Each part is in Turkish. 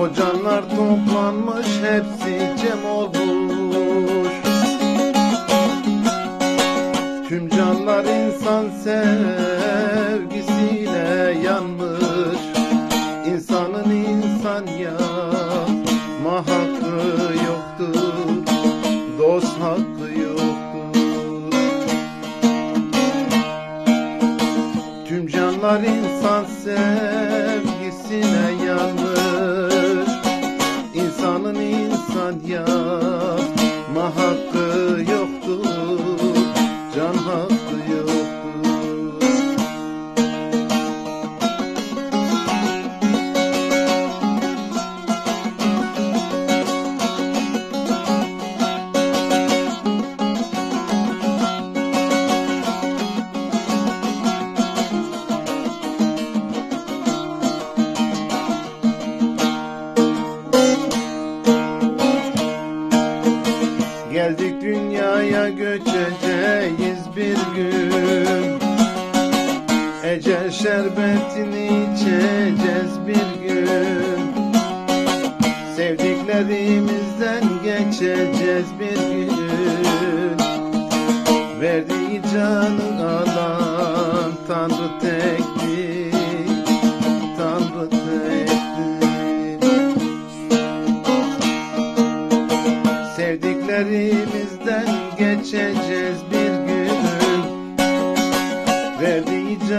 O canlar toplanmış hepsi cem olmuş. Tüm canlar insan sevgisiyle yanmış. İnsanın insan yapma hakkı yoktur Dost hakkı insan Ecel şerbetini içeceğiz bir gün. Sevdiklerimizden geçeceğiz bir gün. Verdiği canı alan Tanrı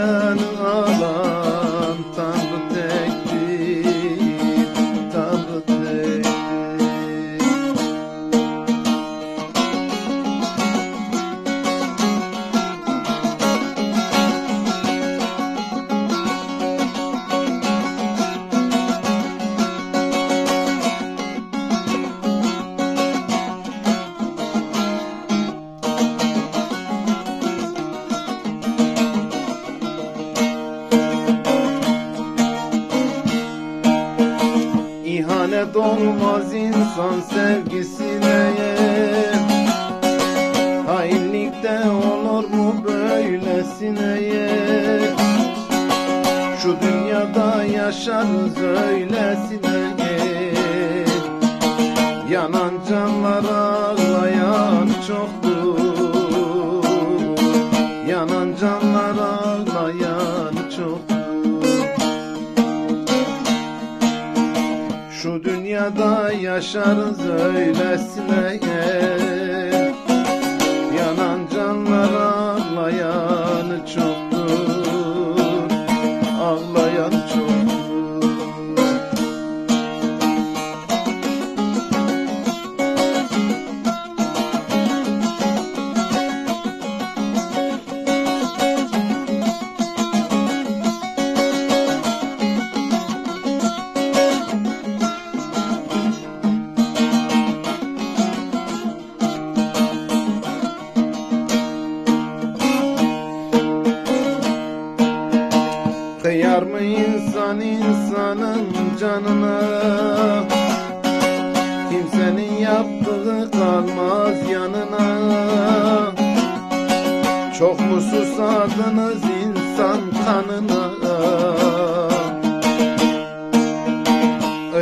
Verdiği canı İhanet olmaz insan sevgisine. Hainlikte olur mu böylesine? Şu dünyada yaşarız öylesine. Yanan canlar ağlayan çoktur. Yanan canlar ağlayan çoktur dünyada yaşarız öylesine. Yanan Kıyar mı insan insanın canına? Kimsenin yaptığı kalmaz yanına. Çok mu susadınız insan kanına?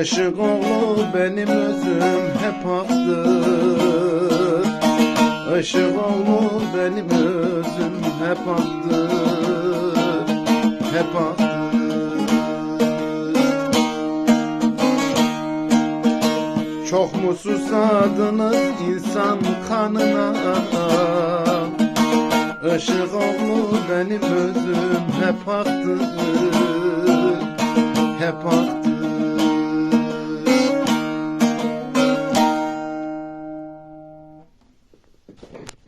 Işık oğlu benim özüm hep haktır Işık oğlu benim özüm hep haktır Hep haktır Çok mu susadınız insan kanına. Işık oğlu benim özüm hep aktı. Hep aktı